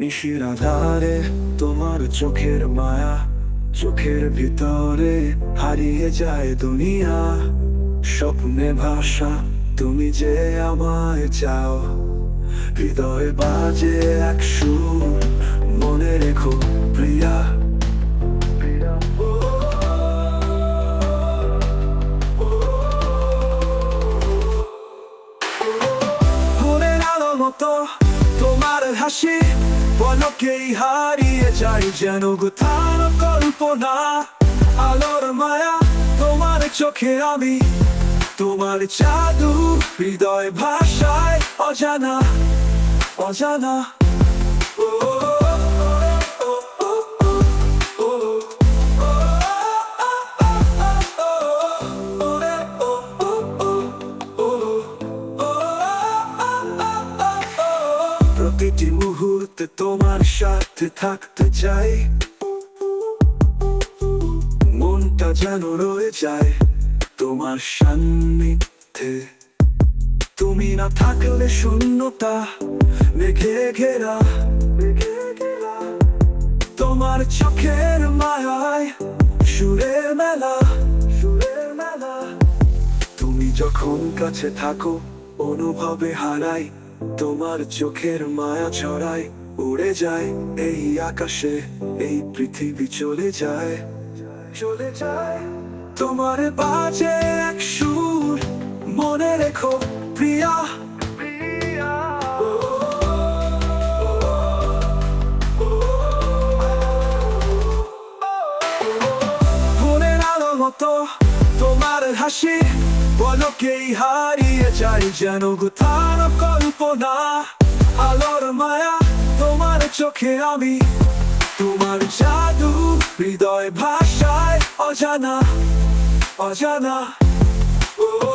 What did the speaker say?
নিশির আধারে তোমার চোখের মায়া, চোখের ভিতরে হারিয়ে যায় দুনিয়া। স্বপ্নে ভাষা তুমি যে আমায় চাও, হৃদয় বাজে এক সুর। মতো তোমার হাসি পলকেই হারিয়ে যাই যেন গুথার কল্পনা। আলোর মায়া তোমার চোখে আমি তোমার জাদু হৃদয় ভাষায় অজানা অজানা। ও, ও, মুহূর্তে তোমার সাথে থাকতে চাই। মনটা যেন রয়ে যায় তোমার সান্নিধ্যে। তুমি না থাকলে শূন্যতা মেঘে ঘেরা তোমার চোখের মায়ায় সুরের মেলা সুরের মেলা। তুমি যখন কাছে থাকো, অনুভবে হারাই তোমার চোখের মায়া ছড়ায়। উড়ে যায় এই আকাশে, এই পৃথিবী চলে যায়। চলে যায়। তোমার বাজে এক সুর মনে রেখো, প্রিয়া। মতো তোমার হাসি, বলকেই হারিয়ে যায় যেন কোথাও কল্পনা। আলোর মায়া চোখে আমি তোমার জাদু হৃদয় ভাষায় অজানা অজানা। ও